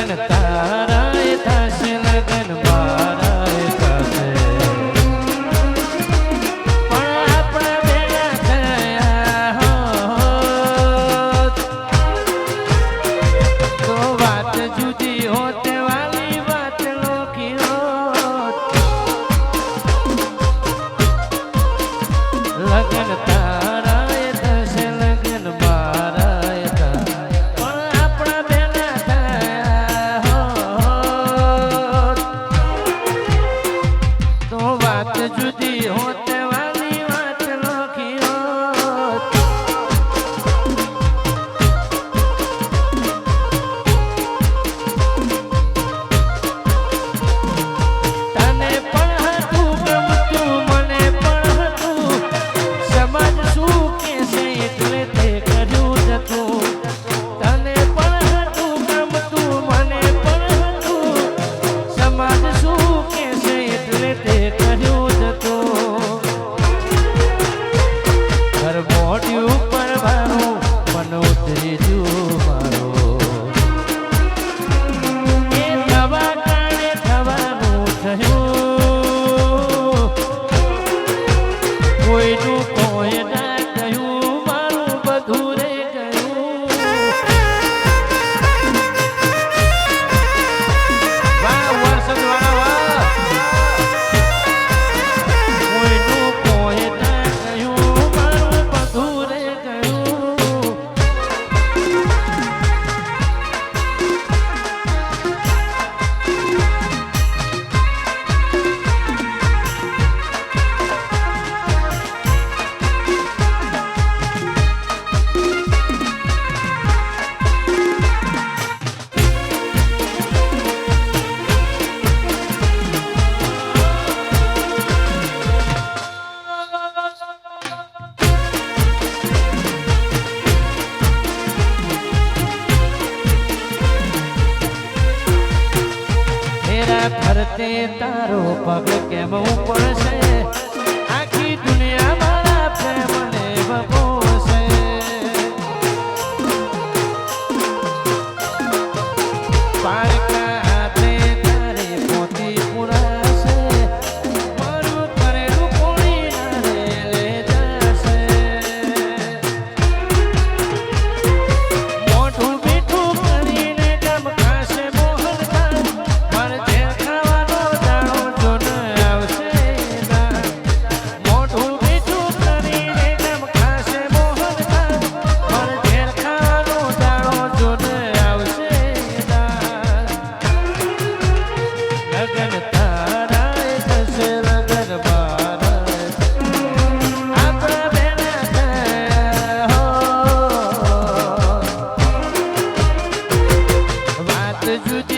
ಮಗನ ತಾರ થવાનું થયું Gözü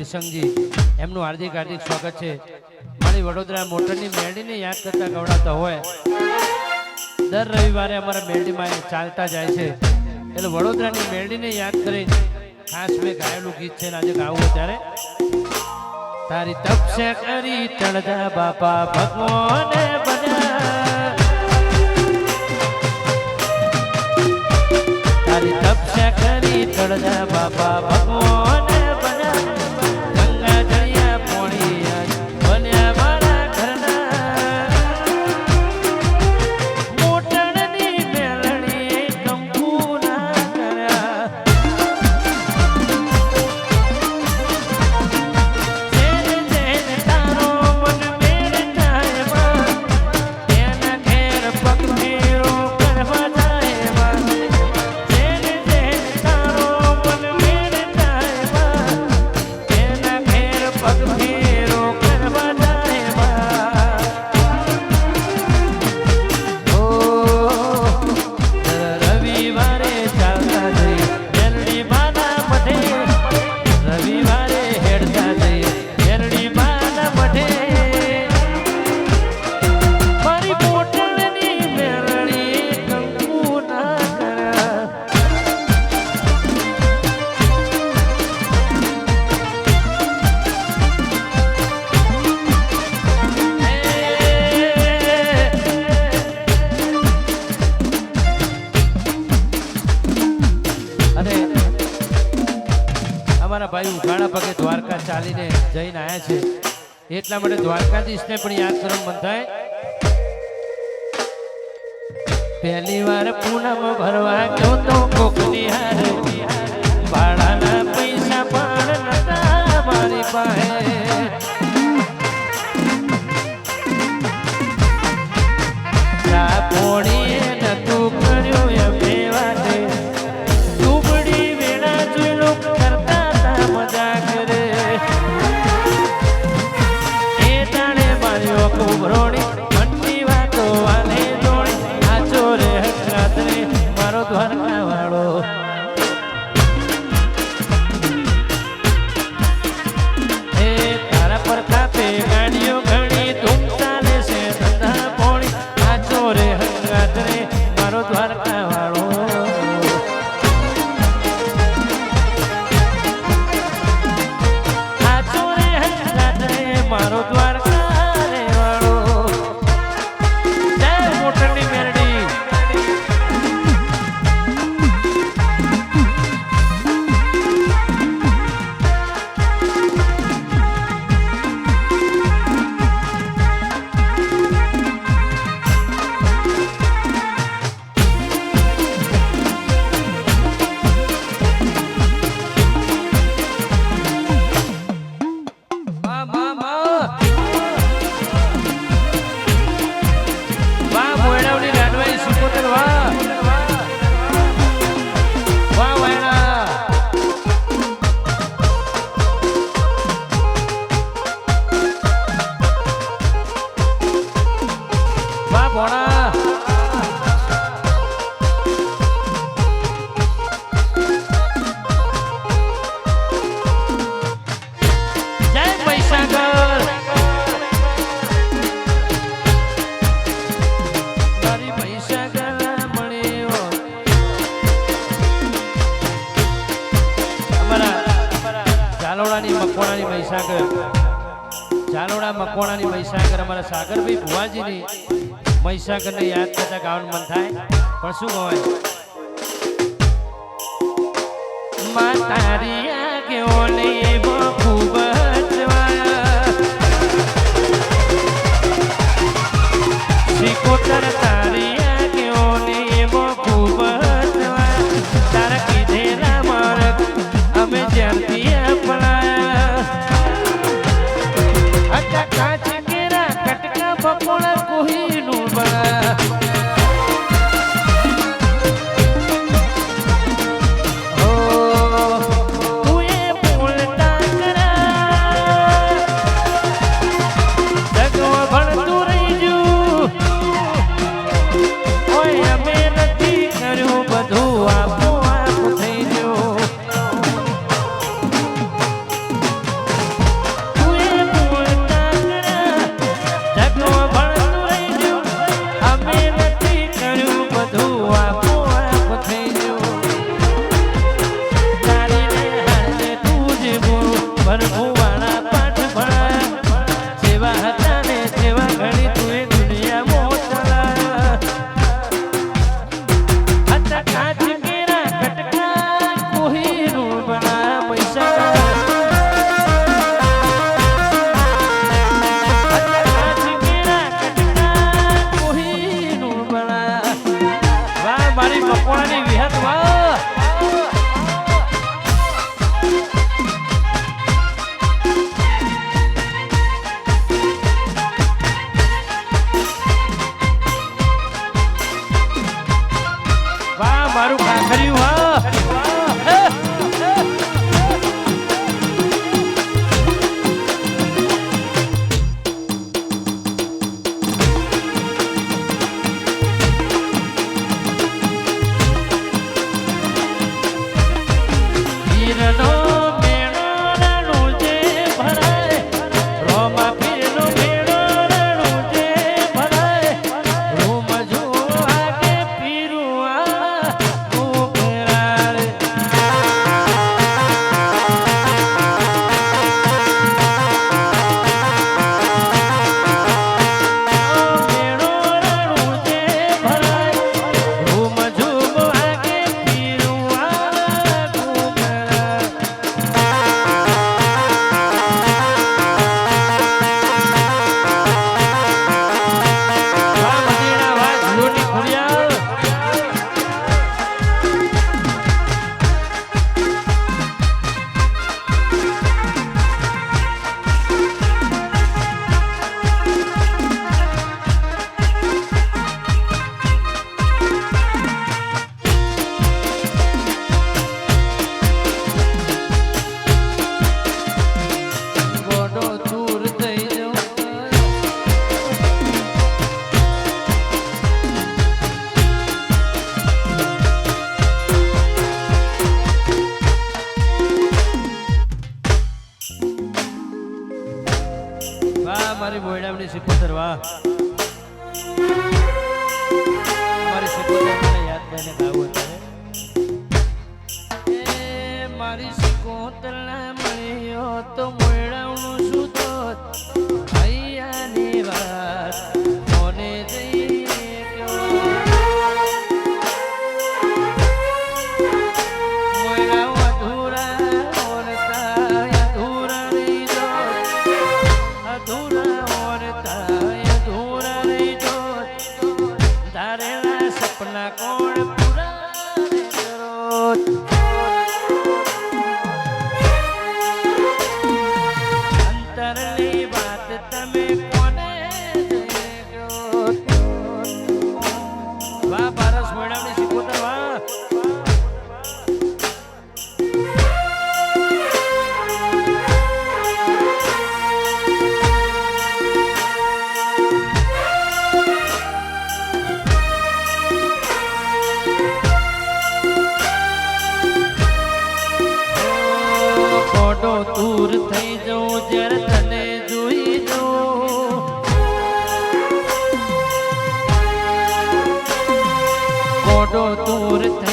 બિરસંગજી એમનું હાર્દિક હાર્દિક સ્વાગત છે. મારી વડોદરા મોટરની મેળીને યાદ કરતા ગવડાતા હોય. દર રવિવારે અમારા મેળીમાં એ ચાલતા જાય છે. એટલે વડોદરાની મેળડીને યાદ કરીને ખાસ મેં ગાયેલું ગીત છે આજે ગાવું ત્યારે તારી તપસે કરી તળદા બાપા ભગવાને બન્યા. તારી તપસે કરી તળદા બાપા ભગવાન અમારા ભાઈ ઉઘાડા પગે દ્વારકા ચાલીને જઈને આવ્યા છે. એટલા માટે દ્વારકાધીશને પણ યાદ કરવું મન થાય પહેલી વાર પૂનમ ભરવા ગયો તો કોકની હારે. ભાડાના પૈસા પણ નતા મારી પાસે. પોણી સગને યાદ કરતા ગાવાનું મન થાય. પણ શું હોય વાહ, મારી બોયડામની સિપોતર વાહ. મારી સિપોતર યાદ કરીને ગાવું અત્યારે મારી સિકોતર મળ્યો તો મોયડાનું શું તો? અહીંયા ની વાત. todo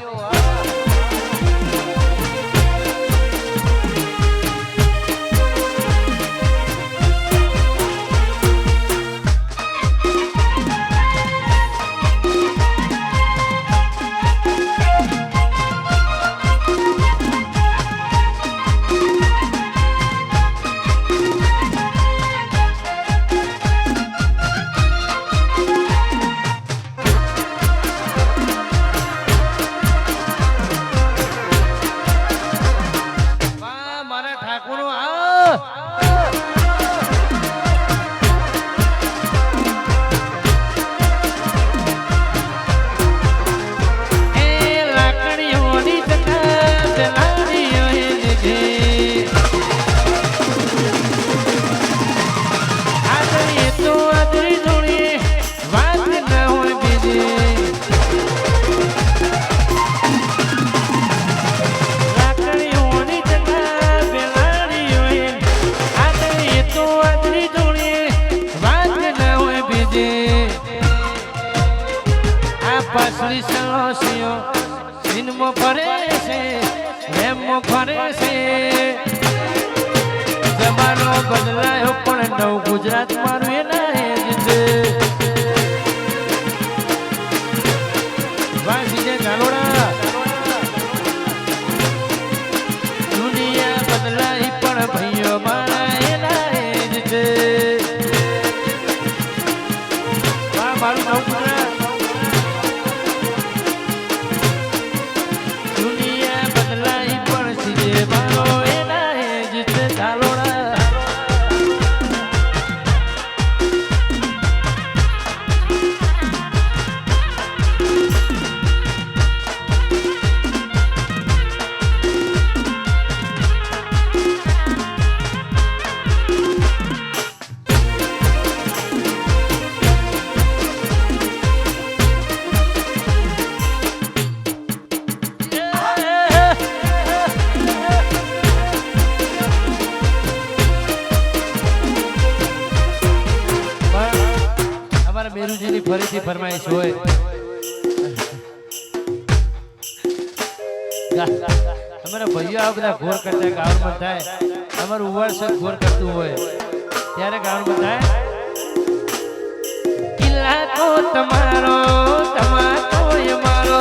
आयो ફરે છે. જમાનો બદલાયો પણ નવ ગુજરાત મારું સર ગોર કરતું હોય. ત્યારે ગાણું બધાય કિલ્લા તો તમારો તમારો મારો